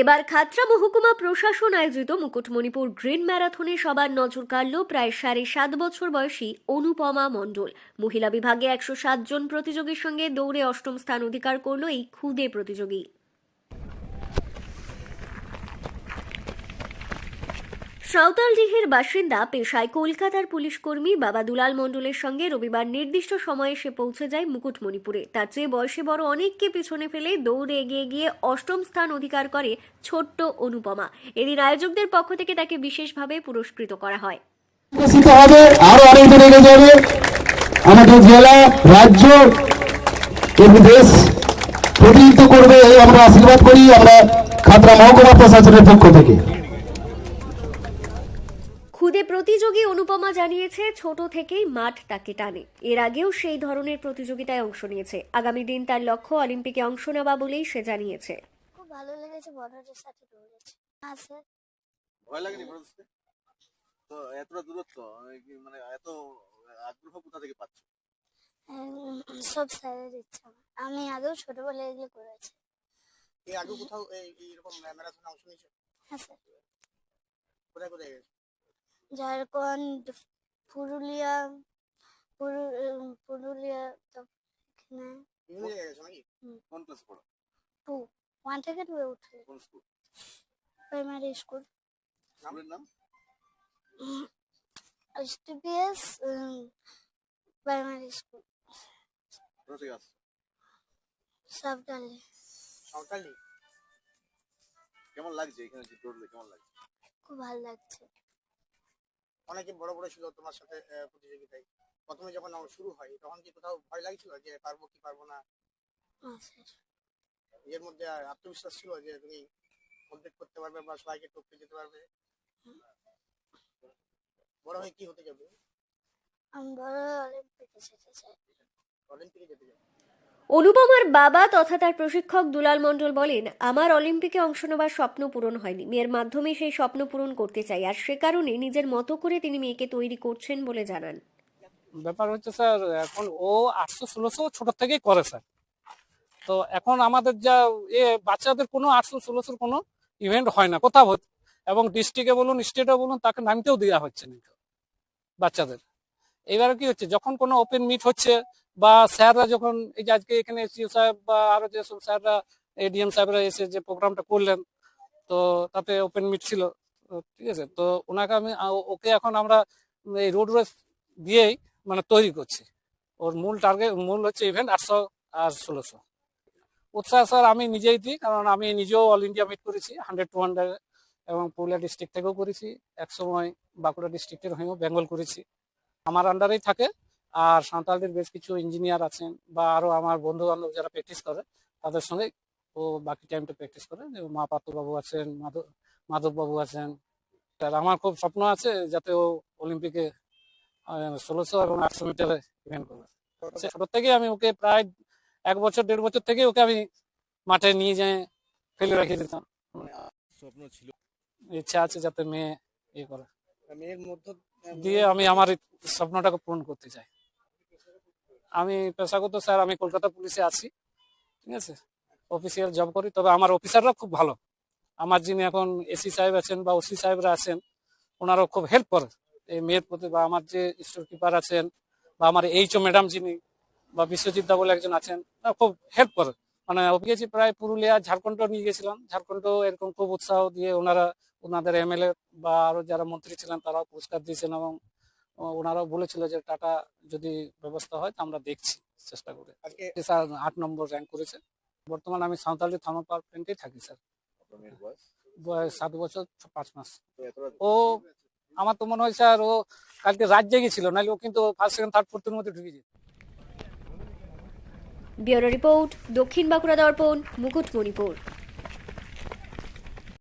এবার খাতড়া মহকুমা প্রশাসন আয়োজিত মুকুটমণিপুর গ্রিন ম্যারাথনে সবার নজর কাড়ল প্রায় সাড়ে সাত বছর বয়সী অনুপমা মণ্ডল। মহিলা বিভাগে একশো সাত জন প্রতিযোগীর সঙ্গে দৌড়ে অষ্টম স্থান অধিকার করল এই ক্ষুদে প্রতিযোগী। সাঁওতালডিহির বাসিন্দা, পেশায় কলকাতার পুলিশ কর্মী বাবা দুলাল মণ্ডলের সঙ্গে রবিবার নির্দিষ্ট সময়ে সে পৌঁছে যায় মুকুটমণিপুরে। তার চেয়ে বয়সে বড় অনেককে পিছনে ফেলে দৌড়ে এগিয়ে গিয়ে অষ্টম স্থান অধিকার করে ছোট্ট অনুপমা। এদিন আয়োজকদের পক্ষ থেকে তাকে বিশেষভাবে পুরস্কৃত করা হয়। আমাদের জেলা, রাজ্য দেশ প্রতিনিধিত্ব করবে এই আমরা আশীর্বাদ করি আমরা খাতড়া মহকুমা প্রশাসনের পক্ষ থেকে। প্রতিযোগী অনুপমা জানিয়েছে ছোট থেকেই মাঠ তাকে টানে। এর আগেও সেই ধরনের প্রতিযোগিতায় অংশ নিয়েছে। আগামী দিন তার লক্ষ্য অলিম্পিকে অংশ নেওয়া বলেই সে জানিয়েছে। খুব ভালো লেগেছে বড়দের সাথে দৌড়েছে। হ্যাঁ স্যার ভয় লাগেনি তো এতটা দূরত্ব মানে এত আগ্রহ কোথা থেকে পাচ্ছ? সব স্যারের ইচ্ছা। আমি আগেও ছোটবেলায় এগুলো করেছি। এর আগে কোথাও এইরকম ম্যারাথনে অংশ নিয়েছে? হ্যাঁ স্যার। কোথায় কোথায় গেছে? ঝাড়খণ্ড পুরুলিয়া পুরু- পুরুলিয়া টু। ওয়ান থেকে উঠলে। কোন school primary school STPS primary school আসছো? সাবডালি কেমন লাগছে এখানে দৌড়লে? কেমন লাগছে? খুব ভালো লাগছে। অনেকে বড় বড় ছিল তোমার সাথে প্রতিযোগিতায়। প্রথমে যখন আমার শুরু হয় তখন কি কোথাও ভয় লাগছিল যে পারব কি পারব না? হ্যাঁ এর মধ্যে আত্মবিশ্বাস ছিল যে তুমি কমপ্লিট করতে পারবে বা সবাইকে টপকে যেতে পারবে? বড় হয়ে কি হতে যাবে? আমি বড় অলিম্পিকে যেতে চাই। অলিম্পিকে যেতে যাবে। অনুপমার বাবা তথা তার প্রশিক্ষক দুলাল মণ্ডল বলেন, আমার অলিম্পিকে অংশ নেওয়ার স্বপ্ন পূরণ হয়নি। মেয়ের মাধ্যমে সেই স্বপ্ন পূরণ করতে চাই। আর সে কারণে নিজের মতো করে তিনি মেয়েকে তৈরি করছেন বলে জানান। ব্যাপার হচ্ছে স্যার, এখন ও আটশো ষোলোশো ছোট থেকেই করে স্যার। তো এখন আমাদের যা এ, বাচ্চাদের কোনো আটশো ষোলোশোর কোনো ইভেন্ট হয় না। কোথাও এবং ডিস্ট্রিক্টে বলুন, স্টেটে বলুন, তাকে নামতেও দেওয়া হচ্ছে না বাচ্চাদের। এবারে কি হচ্ছে? যখন কোনো ওপেন মিট হচ্ছে বা স্যাররা যখন এই যে আজকে এখানে এসিও সাহেব বা আরও যেসব স্যাররা, এডিএম সাহেবরা এসে যে প্রোগ্রামটা করলেন, তো তাতে ওপেন মিট ছিল ঠিক আছে, তো ওনাকে আমি ওকে এখন আমরা এই রোড রেস দিয়েই মানে তৈরি করছি। ওর মূল টার্গেট মূল হচ্ছে ইভেন্ট আটশো আর ষোলোশো। উৎসাহ স্যার আমি নিজেই দিই, কারণ আমি নিজেও অল ইন্ডিয়া মিট করেছি হান্ড্রেড টু হান্ড্রেড এবং পুরুলিয়া ডিস্ট্রিক্ট থেকেও করেছি, একসময় বাঁকুড়া ডিস্ট্রিক্টের হয়েও বেঙ্গল করেছি। আমার আন্ডারেই থাকে। আর সাঁওতালদের বেশ কিছু ইঞ্জিনিয়ার আছেন বা আরও আমার বন্ধু বান্ধব যারা প্র্যাকটিস করে তাদের সঙ্গে ও বাকি টাইমটা প্র্যাকটিস করে। যে মা বাবু আছেন মাধব মাধব বাবু আছেন। তার আমার খুব স্বপ্ন আছে যাতে ও অলিম্পিকে ষোলোশো এবং আটশো মিটারে ইভেন্ট করবে ছোট থেকে আমি ওকে প্রায় এক বছর দেড় বছর থেকে ওকে আমি মাঠে নিয়ে যেয়ে ফেলে রেখে দিতাম। স্বপ্ন ছিল। ইচ্ছা আছে যাতে মেয়ে ইয়ে করে। মেয়ের মধ্য দিয়ে আমি আমার এই স্বপ্নটাকে পূরণ করতে চাই। আমি পেশাগত স্যার, আমি কলকাতা পুলিশে আছি, ঠিক আছে? অফিসিয়াল জব করি, তবে আমার অফিসাররা খুব ভালো। আমার যিনি এখন এসি সাহেব আছেন বা ওসি সাহেবরা আছেন, ওনারাও খুব হেল্প করে। এই মেয়ের প্রতি বা আমার যে স্টোর কিপার আছেন বা আমার এইচও ম্যাডাম যিনি বা বিশ্বজিৎ দা বলে একজন আছেন খুব হেল্প করে। মানে গিয়েছি প্রায় পুরুলিয়া, ঝাড়খণ্ড নিয়ে গেছিলাম। ঝাড়খণ্ড এরকম খুব উৎসাহ দিয়ে ওনারা, ওনাদের এমএলএ বা আরও যারা মন্ত্রী ছিলেন, তারাও পুরস্কার দিয়েছেন এবং ওনারাও বলেছিল যে টাটা যদি ব্যবস্থা হয় তো আমরা দেখছি চেষ্টা করে। আজকে স্যার আট নম্বর র্যাঙ্ক করেছে। বর্তমানে আমি সাঁওতালি থানা পাওয়ার প্ল্যান্টেই থাকি স্যার। বয়স? বয়স সাত বছর পাঁচ মাস। ও আমার তো মনে হয় স্যার ও কালকে রাত জেগেছিল নাহলে ও কিন্তু ফার্স্ট সেকেন্ড থার্ড ফোর্থের মধ্যে ঢুকে যেত। ব্যুরো রিপোর্ট দক্ষিণ বাঁকুড়া দর্পণ মুকুটমণিপুর।